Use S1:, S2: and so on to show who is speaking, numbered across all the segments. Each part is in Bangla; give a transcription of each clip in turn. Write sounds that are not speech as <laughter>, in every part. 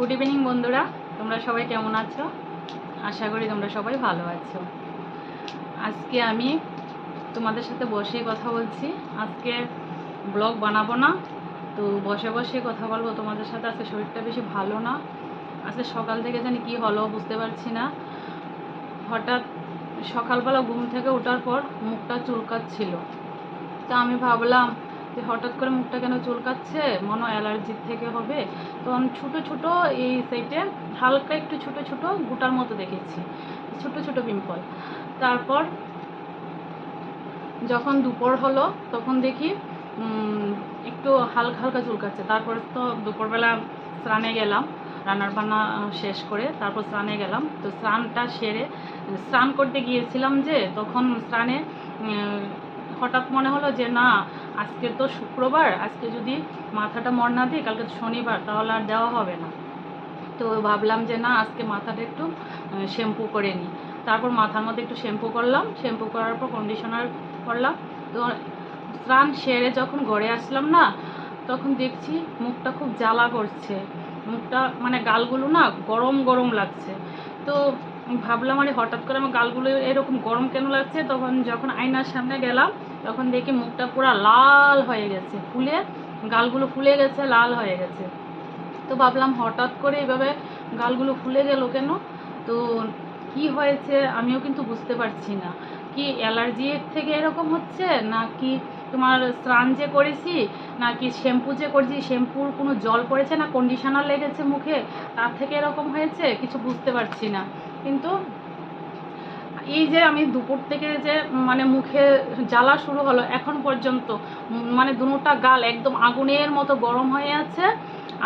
S1: গুড ইভিনিং বন্ধুরা। তোমরা সবাই কেমন আছো? আশা করি তোমরা সবাই ভালো আছো। আজকে আমি তোমাদের সাথে বসে কথা বলছি। আজকে ব্লগ বানাবো না, তো বসে বসে কথা বলব তোমাদের সাথে। আজকে শরীরটা বেশি ভালো না। আজকে সকাল থেকে জানি কি হলো বুঝতে পারছি না। হঠাৎ সকালবেলা ঘুম থেকে ওঠার পর মুখটা চুলকাচ্ছিল। তা আমি ভাবলাম যে হঠাৎ করে মুখটা কেন চুলকাচ্ছে? মনে অ্যালার্জির থেকে হবে। তখন ছোট ছোট এই সাইডে হালকা একটু ছোট ছোট গোটার মতো দেখেছি। ছোট ছোট পিম্পল। তারপর যখন দুপুর হলো, তখন দেখি একটু হালকা হালকা চুলকাচ্ছে। তারপরে তো দুপুরবেলা স্নানে গেলাম। রান্নার বান্না শেষ করে তারপর স্নানে গেলাম। তো স্নানটা সেরে, স্নান করতে গিয়েছিলাম যে, তখন স্নানে হঠাৎ মনে হলো যে, না, আজকে তো শুক্রবার, আজকে যদি মাথাটা মর না দিই, কালকে শনিবার, তাহলে আর দেওয়া হবে না। তো ভাবলাম যে, না, আজকে মাথাটা একটু শ্যাম্পু করে নিই। তারপর মাথার মধ্যে একটু শ্যাম্পু করলাম। শ্যাম্পু করার পর কন্ডিশনার করলাম। তো স্নান সেরে যখন ঘরে আসলাম না, তখন দেখছি মুখটা খুব জ্বালা করছে। মুখটা মানে গালগুলো না গরম গরম লাগছে। তো ভাবলাম, আরে হঠাৎ করে আমার গালগুলো এরকম গরম কেন লাগছে? তখন যখন আয়নার সামনে গেলাম, তখন দেখি মুখটা পুরো লাল হয়ে গেছে, ফুলে, গালগুলো ফুলে গেছে, লাল হয়ে গেছে। তো ভাবলাম হঠাৎ করে এইভাবে গালগুলো ফুলে গেল কেন? তো কি হয়েছে আমিও কিন্তু বুঝতে পারছি না। কি অ্যালার্জির থেকে এরকম হচ্ছে? নাকি তোমার স্নান যে করেছি, নাকি শ্যাম্পু যে করেছি, শ্যাম্পুর কোনো জল পড়েছে না কন্ডিশনার লেগেছে মুখে? তার থেকে এরকম হয়েছে? কিছু বুঝতে পারছি না। কিন্তু এই যে আমি দুপুর থেকে যে মানে মুখে জ্বালা শুরু হলো, এখন পর্যন্ত মানে দুটা গাল একদম আগুনের মতো গরম হয়ে আছে।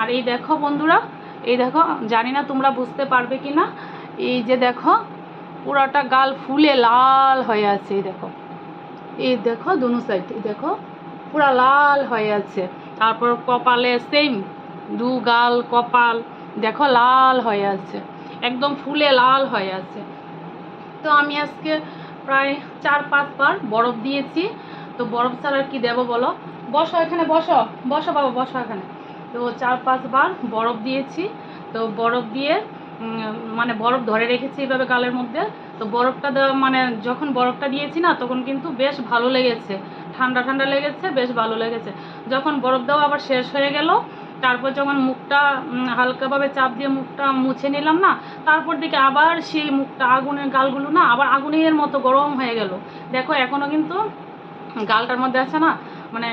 S1: আর এই দেখো বন্ধুরা, এই দেখো, জানি না তোমরা বুঝতে পারবে কি না এই যে দেখো, পুরাটা গাল ফুলে লাল হয়ে আছে, এই দেখো। এই দেখো, দুনো সাইড এই দেখো, পুরা লাল হয়ে আছে। তারপর কপালে সেম দু গাল কপাল, দেখো, লাল হয়ে আছে। একদম ফুলে লাল হয়ে আছে। তো আমি আজকে প্রায় চার পাঁচবার বরফ দিয়েছি। তো বরফ ছাড়া কি দেবো বলো? বসো এখানে, বসো বসো বাবা, বসো এখানে। তো চার পাঁচবার বরফ দিয়েছি। তো বরফ দিয়ে মানে বরফ ধরে রেখেছি এইভাবে গালের মধ্যে। তো বরফটা দেওয়া মানে যখন বরফটা দিয়েছি না, তখন কিন্তু বেশ ভালো লেগেছে। ঠান্ডা ঠান্ডা লেগেছে, বেশ ভালো লেগেছে। যখন বরফ দেওয়া আবার শেষ হয়ে গেল তারপর যখন মুখটা হালকাভাবে চাপ দিয়ে মুখটা মুছে নিলাম না, তারপর দিকে আবার সেই মুখটা, আগুনের গালগুলো না আবার আগুনের মতো গরম হয়ে গেল। দেখো এখনও কিন্তু গালটার মধ্যে আছে না মানে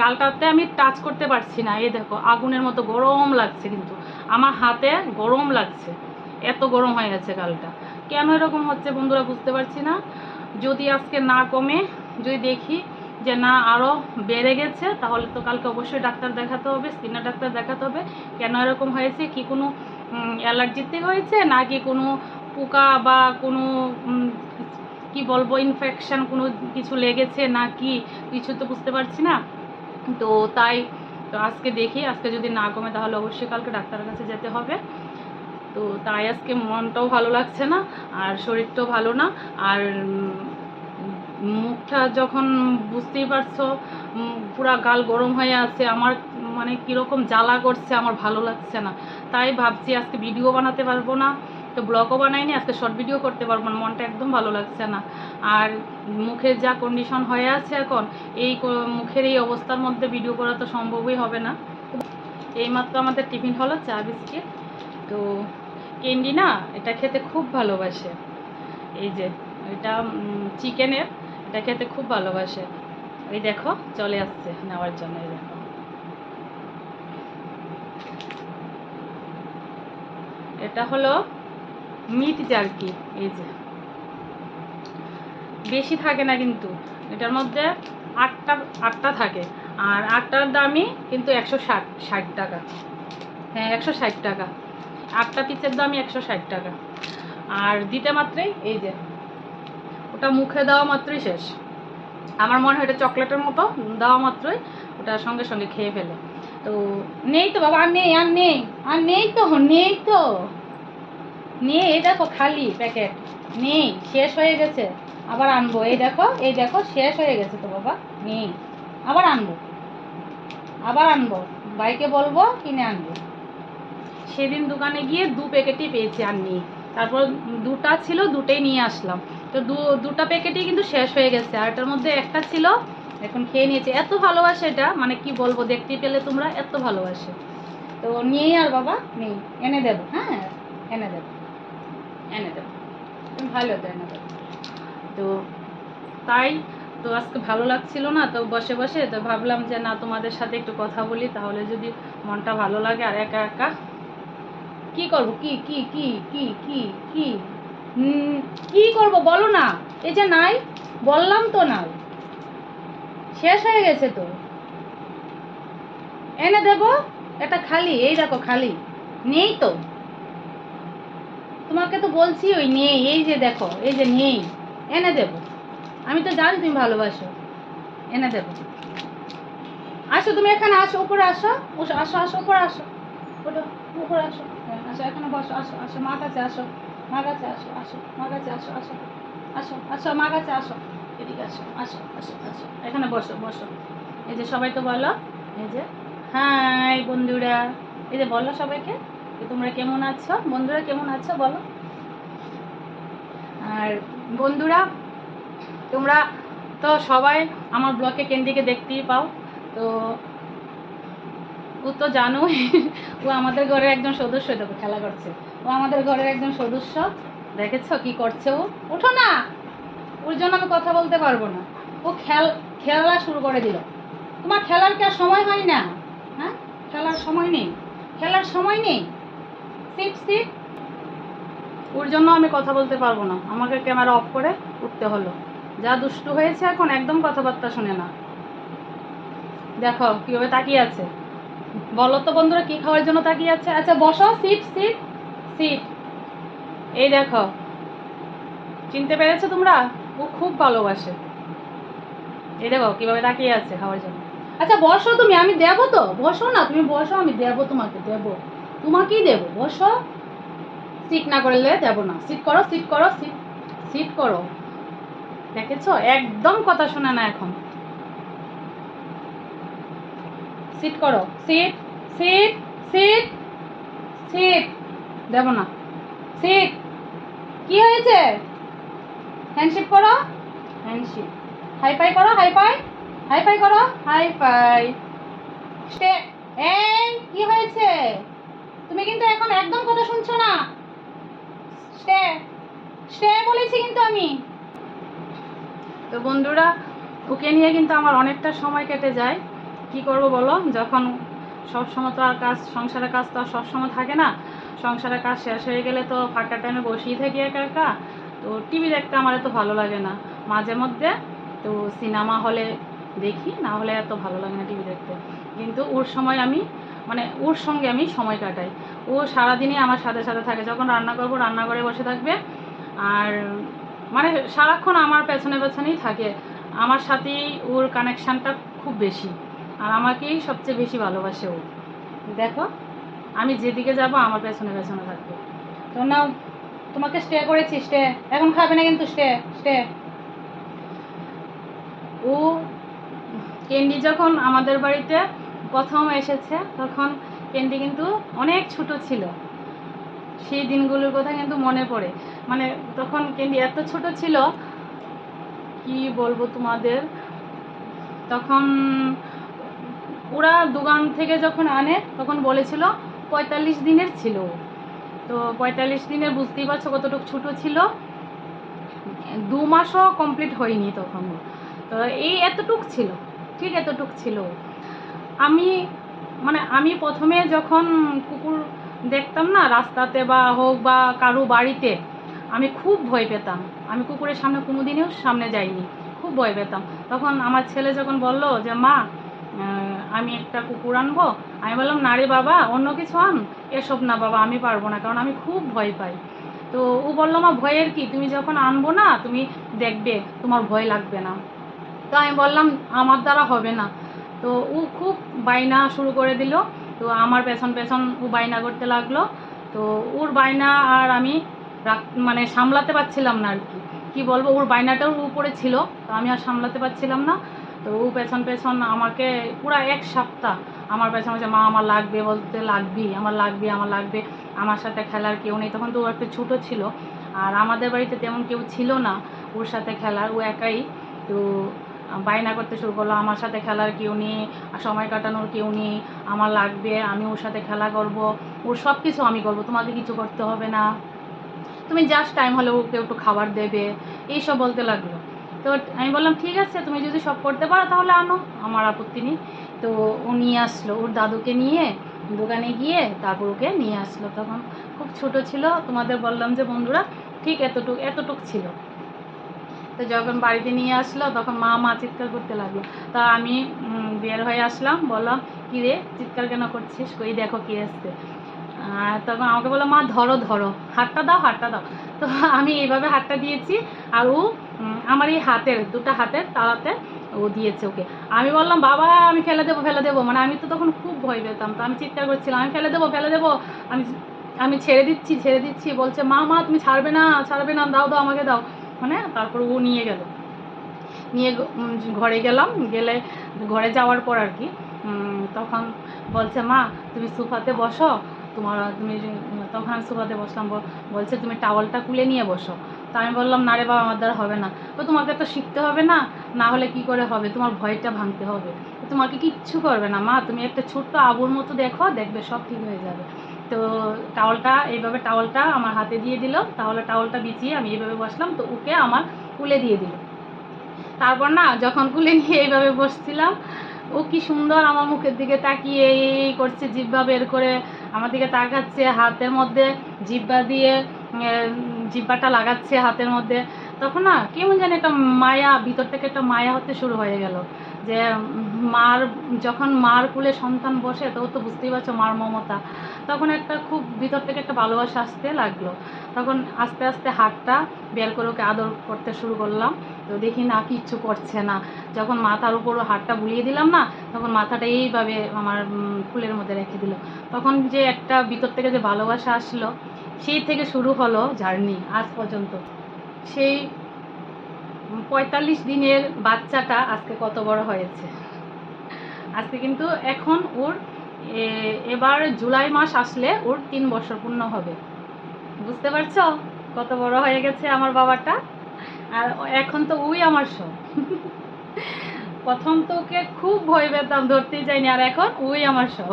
S1: গালটাতে আমি টাচ করতে পারছি না। এই দেখো, আগুনের মতো গরম লাগছে কিন্তু। আমার হাতে গরম লাগছে। এত গরম হয়ে গেছে গালটা। কেন এরকম হচ্ছে বন্ধুরা বুঝতে পারছি না। যদি আজকে না কমে, যদি দেখি যে না আরও বেড়ে গেছে, তাহলে তো কালকে অবশ্যই ডাক্তার দেখাতে হবে স্কিনের ডাক্তার দেখাতে হবে, কেন এরকম হয়েছে, কি কোনো অ্যালার্জির থেকে হয়েছে, নাকি কোনো পোকা বা কোনো কি বলব ইনফেকশান কোনো কিছু লেগেছে, না কি, কিছু তো বুঝতে পারছি না। তো তাই, তো আজকে দেখি, আজকে যদি না কমে তাহলে অবশ্যই কালকে ডাক্তারের কাছে যেতে হবে। তো তাই আজকে মনটাও ভালো লাগছে না, আর শরীরটাও ভালো না, আর মুখটা যখন বুঝতেই পারছ পুরা গাল গরম হয়ে আছে, আমার মানে কীরকম জ্বালা করছে, আমার ভালো লাগছে না। তাই ভাবছি আজকে ভিডিও বানাতে পারব না, তো ব্লগও বানাইনি, আজকে শর্ট ভিডিও করতে পারব না, মনটা একদম ভালো লাগছে না। আর মুখের যা কন্ডিশন হয়ে আছে এখন, এই মুখের এই অবস্থার মধ্যে ভিডিও করা তো সম্ভবই হবে না। এইমাত্র আমাদের টিফিন হলো চা, বিস্কিট। তো ক্যান্ডি না, এটা খেতে খুব ভালোবাসে। এই যে, এটা চিকেনের এটা খেতে খুব ভালোবাসে। এই দেখো, চলে আসছে নেওয়ার জন্য, এই দেখো। এটা হলো মিট জার্কি, এই যে। বেশি থাকে না কিন্তু, এটার মধ্যে আটটা আটটা থাকে। আর আটটার দামই কিন্তু একশো ষাট ষাট টাকা। হ্যাঁ একশো ষাট টাকা। আটটা পিসের দামই একশো ষাট টাকা। আর দিতে মাত্রই এই যে ওটা মুখে দেওয়া মাত্রই শেষ। আমার মনে হয় এটা চকলেটের মতো দেওয়া মাত্রই ওটা সঙ্গে সঙ্গে খেয়ে ফেলে। তো নেই তো বাবা, আর নেই আর নেই আর নেই তো নেই তো। নিয়ে এই দেখো খালি প্যাকেট। নেই, শেষ হয়ে গেছে। আবার আনব, এই দেখো এই দেখো, শেষ হয়ে গেছে তো বাবা, নেই। আবার আনব। আবার আনব। বাইকে বলব, কিনে আনব। সেদিন দোকানে গিয়ে দু প্যাকেটই পেয়েছি, আর নিয়ে তারপর দুটা ছিল, দুটোই নিয়ে আসলাম। তো দু, দুটা প্যাকেটই কিন্তু শেষ হয়ে গেছে। আর এটার মধ্যে একটা ছিল, এখন খেয়ে নিয়েছি। এত ভালোবাসে এটা মানে কি বলব, দেখতে পেলে তোমরা এত ভালোবাসে। তো নিয়েই আর বাবা নেই, এনে দেবো হ্যাঁ? এনে দেবো এনে দেবো। ভালো তো এনে দেবো। তো তাই, তো আজকে ভালো লাগছিল না, তো বসে বসে, তো ভাবলাম যে না, তোমাদের সাথে একটু কথা বলি, তাহলে যদি মনটা ভালো লাগে আর একা একা। কি করব? কি কি কি কি কি কি? কি করব বলো না? এই যে নাই বললাম তো নাই। শেষ হয়ে গেছে তো। এনে দেব এটা খালি এই দেখো খালি। নেই তো। তোমাকে তো বলছি ওই নেই এই যে দেখো এই যে নেই। এনে দেব। আমি তো জানি তুমি ভালোবাসো। এনে দেব। আসো তুমি এখানে আসো উপরে আসো। আসো আসো উপরে আসো। উপরে আসো। হ্যাঁ, আসো এখানে বসো আসো আসো মা আছে আসো। মা কাছে আসো আসো, মা কাছে আসো আসো আসো আসো, মা কাছে আসো। এদিকে আসো আসো আসো আসো। এখানে বসো বসো। এই যে সবাই তো বলো, এই যে, হাই বন্ধুরা। এই যে বলো সবাইকে যে তোমরা কেমন আছো? বন্ধুরা কেমন আছো বলো? আর বন্ধুরা, তোমরা তো সবাই আমার ব্লগে কেন্দ্রিকে দেখতেই পাও। তো ও তো জানোই, ও আমাদের ঘরের একজন সদস্য দেখো খেলা করছে। ও আমাদের ঘরের একজন সদস্য, দেখেছ কি করছে ও? ওঠো না! ওর জন্য আমি কথা বলতে পারব না। ও খেল, খেলা শুরু করে দিল। তোমার খেলার কি আর সময় হয় না? হ্যাঁ? খেলার সময় নেই। খেলার সময় নেই। সিট সিট ওর জন্য আমি কথা বলতে পারব না। আমাকে ক্যামেরা অফ করে উঠতে হলো। যা দুষ্টু হয়েছে এখন একদম কথাবার্তা শুনে না। দেখো কীভাবে তাকিয়ে আছে। বলো তো বন্ধুরা, কি খাওয়ার জন্য তাকিয়ে আছে? আচ্ছা বসো সিট সিট সিট এই দেখো, চিনতে পেরেছ তোমরা? ও খুব ভালোবাসে। এই দেখো, কীভাবে তাকিয়ে আছে খাওয়ার জন্য। আচ্ছা বসো তুমি, আমি দেবো তো। বসো না, তুমি বসো, আমি দেবো তোমাকে, দেবো। তোমাকেই দেবো, বসো। সিট না করলে দেবো না। সিট করো সিট করো সিট সিট করো। দেখেছ? একদম কথা শোনে না এখন। সিট করো। সিট সিট সিট সিট দেব না। সিট কি হয়েছে? হ্যান্ডশিপ করো। হ্যান্ডশিপ হাই ফাই করো হাই ফাই হাই ফাই করো হাই ফাই স্টে এই কি হয়েছে? তুমি কিন্তু এখন একদম কথা শুনছো না। স্টে স্টে বলেছি কিন্তু আমি। তো বন্ধুরা, ওকে নিয়ে কিন্তু আমার অনেকটা সময় কেটে যায়। কি করব বলো? যখন সব সময় তো আর কাজ, সংসারের কাজ তো আর সবসময় থাকে না। সংসারের কাজ শেষ হয়ে গেলে তো ফাঁকা টাইমে বসেই থাকি একা একা। তো টিভি দেখতে আমার এত ভালো লাগে না। মাঝে মধ্যে তো সিনেমা হলে দেখি, না হলে এত ভালো লাগে না টিভি দেখতে। কিন্তু ওর সময় আমি মানে ওর সঙ্গে আমি সময় কাটাই। ও সারাদিনই আমার সাথে সাথে থাকে। যখন রান্না করব, রান্নাঘরে বসে থাকবে। আর মানে সারাক্ষণ আমার পেছনে পেছনেই থাকে। আমার সাথেই ওর কানেকশানটা খুব বেশি। আর আমাকেই সবচেয়ে বেশি ভালোবাসে ও। দেখো, আমি যেদিকে যাব, আমার পেছনে পেছনে থাকবে। তো নাও, তোমাকে স্টে করেছি স্টে এখন খাবে না কিন্তু স্টে স্টে ও ক্যান্ডি যখন আমাদের বাড়িতে প্রথম এসেছে, তখন ক্যান্ডি কিন্তু অনেক ছোট ছিল। সেই দিনগুলোর কথা কিন্তু মনে পড়ে। মানে তখন ক্যান্ডি এত ছোট ছিল, কি বলব তোমাদের? তখন ওরা দোকান থেকে যখন আনে, তখন বলেছিল পঁয়তাল্লিশ দিনের ছিল। তো পঁয়তাল্লিশ দিনের বুঝতেই পারছ কতটুকু ছোট ছিল। দু মাসও কমপ্লিট হয়নি তখন তো এই এতটুক ছিল, ঠিক এতটুক ছিল। আমি মানে আমি প্রথমে যখন কুকুর দেখতাম না, রাস্তাতে বা হোক বা কারও বাড়িতে, আমি খুব ভয় পেতাম। আমি কুকুরের সামনে কোনোদিনও সামনে যাইনি, খুব ভয় পেতাম। তখন আমার ছেলে যখন বলল যে, মা আমি একটা কুকুর আনব। আমি বললাম, না রে বাবা, অন্য কিছু আন। এসব না বাবা, আমি পারব না, কারণ আমি খুব ভয় পাই। তো ও বলল, মা, ভয়ের কি? তুমি যখন আনব না, তুমি দেখবে, তোমার ভয় লাগবে না। তো আমি বললাম, আমার দ্বারা হবে না। তো ও খুব বাইনা শুরু করে দিল। তো আমার পেছন পেছন ও বাইনা করতে লাগল। তো ওর বাইনা আর আমি মানে সামলাতে পারছিলাম না আর কি। কী বলব, ওর বাইনাটাও উপরে ছিল, তো আমি আর সামলাতে পারছিলাম না। তো ও পেছন পেছন আমাকে পুরা এক সপ্তাহ আমার পেছন পেছন মা, আমার লাগবে বলতে লাগবি, আমার লাগবে আমার লাগবে, আমার সাথে খেলার কেউ নেই। তখন তো ও একটু ছোটো ছিল আর আমাদের বাড়িতে তেমন কেউ ছিল না ওর সাথে খেলার, ও একাই। তো বায়না করতে শুরু করল, আমার সাথে খেলার কেউ নেই সময় কাটানোর কেউ নেই, আমার লাগবে, আমি ওর সাথে খেলা করব, ওর সব কিছু আমি করব তোমাকে কিছু করতে হবে না। তুমি জাস্ট টাইম হলে ওকে একটু খাবার দেবে। এইসব বলতে লাগল। তো আমি বললাম, ঠিক আছে, তুমি যদি সব করতে পারো তাহলে আনো। আমার আপত্তি নেই। তো ও নিয়ে আসলো, ওর দাদুকে নিয়ে দোকানে গিয়ে তারপর ওকে নিয়ে আসলো। তখন খুব ছোট ছিল, তোমাদের বললাম যে, বন্ধুরা, ঠিক এতটুক এতটুক ছিল। তো যখন বাড়িতে নিয়ে আসলো, তখন মা মা চিৎকার করতে লাগল। তা আমি বের হয়ে আসলাম, বললাম, কী রে, চিৎকার কেন করছিস? কই দেখো কে আর তখন আমাকে বলল, মা, ধরো ধরো, হাতটা দাও হাতটা দাও। তো আমি এইভাবে হাতটা দিয়েছি, আর ও আমার এই হাতের, দুটো হাতের তালাতে ও দিয়েছে ওকে। আমি বললাম, বাবা, আমি ফেলে দেবো ফেলে দেবো। মানে আমি তো তখন খুব ভয় পেতাম, তো আমি চিৎকার করছিলাম, আমি ফেলে দেবো ফেলে দেবো। আমি আমি ছেড়ে দিচ্ছি ছেড়ে দিচ্ছি, বলছে, মা মা, তুমি ছাড়বে না ছাড়বে না, দাও দাও, আমাকে দাও। মানে তারপর ও নিয়ে গেল। নিয়ে ঘরে গেলাম, গেলে ঘরে যাওয়ার পর আর কি তখন বলছে, মা, তুমি সোফাতে বসো তোমার, তুমি তখন আমি সোফাতে বসলাম বলছে তুমি টাওয়ালটা কুলে নিয়ে বসো। তা আমি বললাম, না রে বাবা, আমার দ্বারা হবে না। তো তোমাকে তো শিখতে হবে না না হলে কি করে হবে? তোমার ভয়টা ভাঙতে হবে। তোমাকে কিচ্ছু করবে না। মা, তুমি একটা ছোট্ট আবুর মতো দেখো, দেখবে সব ঠিক হয়ে যাবে। তো টাওয়ালটা এইভাবে টাওয়ালটা আমার হাতে দিয়ে দিল। তাহলে টাওয়ালটা বিছিয়ে আমি এইভাবে বসলাম। তো ওকে আমার কুলে দিয়ে দিল। তারপর না, যখন কুলে নিয়ে এইভাবে বসছিলাম, ও কি সুন্দর আমার মুখের দিকে তাকিয়ে এই করছে জিব্বা বের করে আমার দিকে তাকাচ্ছে, হাতের মধ্যে জিব্বা দিয়ে জিব্বাটা লাগাচ্ছে হাতের মধ্যে। তখন না, কেমন জানি একটা মায়া, ভিতর থেকে একটা মায়া হতে শুরু হয়ে গেল। যে মার, যখন মার কুলে সন্তান বসে, তো তো বুঝতেই পারছ মার মমতা। তখন একটা খুব ভিতর থেকে একটা ভালোবাসা আসতে লাগল। তখন আস্তে আস্তে হাতটা বের করে ওকে আদর করতে শুরু করলাম। তো দেখি না, কিচ্ছু করছে না। যখন মাথার উপর হাতটা বুলিয়ে দিলাম না, তখন মাথাটা এইভাবে আমার ফুলের মধ্যে রেখে দিল। তখন যে একটা ভিতর থেকে যে ভালোবাসা আসলো, সেই থেকে শুরু হলো জার্নি আজ পর্যন্ত। সেই পঁয়তাল্লিশ দিনের বাচ্চাটা আজকে কত বড় হয়েছে? আজকে কিন্তু এখন ওর এবার জুলাই মাস আসলে ওর তিন বছর পূর্ণ হবে। বুঝতে পারছ? কত বড় হয়ে গেছে আমার বাবাটা। আর এখন তো ওই আমার সব। প্রথম তো ওকে খুব ভয় পেতাম, ধরতেই যাইনি আর এখন ওই আমার সব।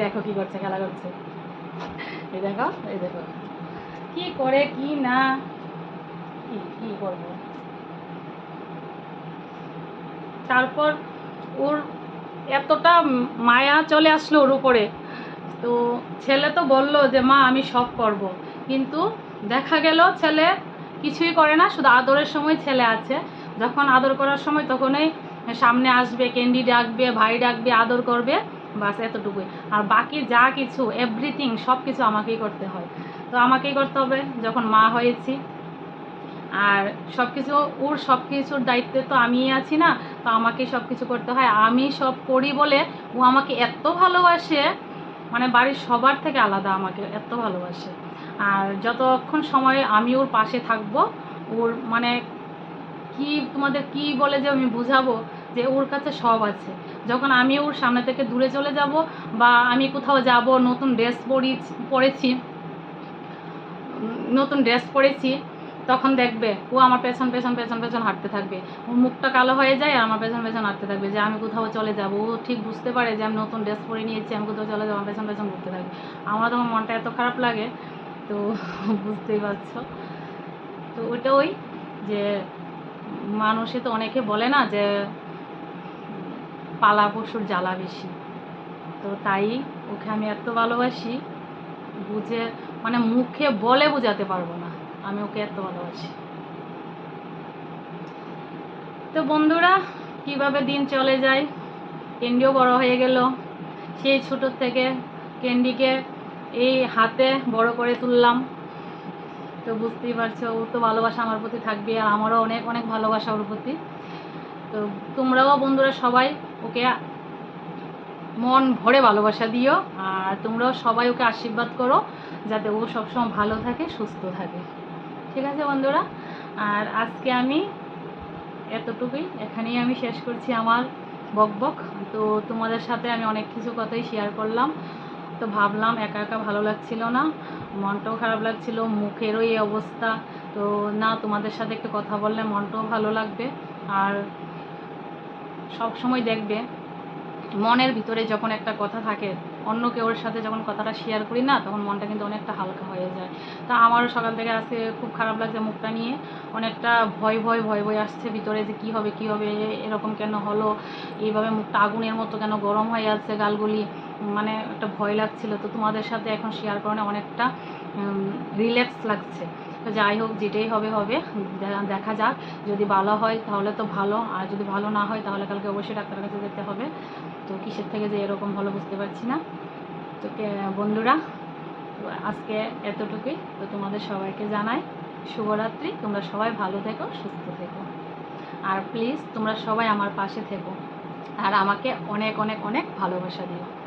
S1: দেখো কি করছে, খেলা করছে। এই দেখো এই দেখো। কি করে, কি না, কি কি করব? তারপর ওর এতটা মায়া চলে আসলো ওর উপরে। তো ছেলে তো বলল যে, মা, আমি সব করব। কিন্তু দেখা গেল ছেলে কিছুই করে না, শুধু আদরের সময় ছেলে আছে। যখন আদর করার সময় তখনই সামনে আসবে ক্যান্ডি ডাকবে, ভাই ডাকবে, আদর করবে, বাস এতটুকুই। আর বাকি যা কিছু এভরিথিং সব কিছু আমাকেই করতে হয়। তো আমাকেই করতে হবে, যখন মা হয়েছি। আর সব কিছু ওর সব কিছুর দায়িত্বে তো আমিই আছি না, তো আমাকেই সব কিছু করতে হয়। আমি সব করি বলে ও আমাকে এত ভালোবাসে মানে বাড়ির সবার থেকে আলাদা আমাকে এত ভালোবাসে। আর যতক্ষণ সময় আমি ওর পাশে থাকব, ওর মানে কি তোমাদের কি বলে যে আমি বুঝাবো যে ওর কাছে সব আছে। যখন আমি ওর সামনে থেকে দূরে চলে যাব বা আমি কোথাও যাব, নতুন ড্রেস পরি, পরেছি নতুন ড্রেস পরেছি তখন দেখবে, ও আমার পেছন পেছন পেছন পেছন হাঁটতে থাকবে। ওর মুখটা কালো হয়ে যায় আর আমার পেছন পেছন হাঁটতে থাকবে যে আমি কোথাও চলে যাব। ও ঠিক বুঝতে পারে যে আমি নতুন ড্রেস পরে নিয়েছি, আমি কোথাও চলে যাব, আমার পেছন পেছন ঘুরতে থাকবে। আমার তখন মনটা এত খারাপ লাগে, তো <laughs> বুঝতেই পারছ। তো ওইটা ওই যে মানুষে তো অনেকে বলে না যে পালা পশুর জ্বালা বেশি। তো তাই ওকে আমি এত ভালোবাসি, বুঝে মানে মুখে বলে বোঝাতে পারব না। আমি ওকে এত ভালোবাসি। তো বন্ধুরা, কীভাবে দিন চলে যায়? ক্যান্ডিও বড় হয়ে গেল। সেই ছোট থেকে ক্যান্ডিকে এই হাতে বড় করে তুললাম। তো বুঝতেই পারছ ওর তো ভালোবাসা আমার প্রতি থাকবে আর আমারও অনেক অনেক ভালোবাসা ওর প্রতি। তো তোমরাও বন্ধুরা সবাই ওকে মন ভরে ভালোবাসা দিও, আর তোমরাও সবাই ওকে আশীর্বাদ করো, যাতে ও সবসময় ভালো থাকে, সুস্থ থাকে। ঠিক আছে বন্ধুরা? আর আজকে আমি এতটুকুই। এখানেই আমি শেষ করছি আমার বকবক তো তোমাদের সাথে আমি অনেক কিছু কথাই শেয়ার করলাম। তো ভাবলাম একা একা ভালো লাগছিল না, মনটাও খারাপ লাগছিল, মুখেরও এই অবস্থা। তো না, তোমাদের সাথে একটু কথা বললে মনটাও ভালো লাগবে। আর সব সময় দেখবে, মনের ভিতরে যখন একটা কথা থাকে অন্য কেউর সাথে যখন কথাটা শেয়ার করি না, তখন মনটা কিন্তু অনেকটা হালকা হয়ে যায়। তা আমারও সকাল থেকে আজকে খুব খারাপ লাগছে মুখটা নিয়ে। অনেকটা ভয় ভয় ভয় ভয় আসছে ভিতরে যে কী হবে কী হবে, এরকম কেন হলো? এইভাবে মুখটা আগুনের মতো কেন গরম হয়ে যাচ্ছে গালগুলি? মানে একটা ভয় লাগছিল। তো তোমাদের সাথে এখন শেয়ার করানো অনেকটা রিল্যাক্স লাগছে। যাই হোক, যেটাই হবে হবে। দেখা যাক। যদি ভালো হয়, তাহলে তো ভালো। আর যদি ভালো না হয়, তাহলে কালকে অবশ্যই ডাক্তারের কাছে যেতে হবে। তো কিসের থেকে যে এরকম হলো বুঝতে পারছি না। তো বন্ধুরা, আজকে এতটুকুই। তো তোমাদের সবাইকে জানাই শুভরাত্রি। তোমরা সবাই ভালো থেকো, সুস্থ থেকো। আর প্লিজ, তোমরা সবাই আমার পাশে থেকো। আর আমাকে অনেক অনেক অনেক ভালোবাসা দিও।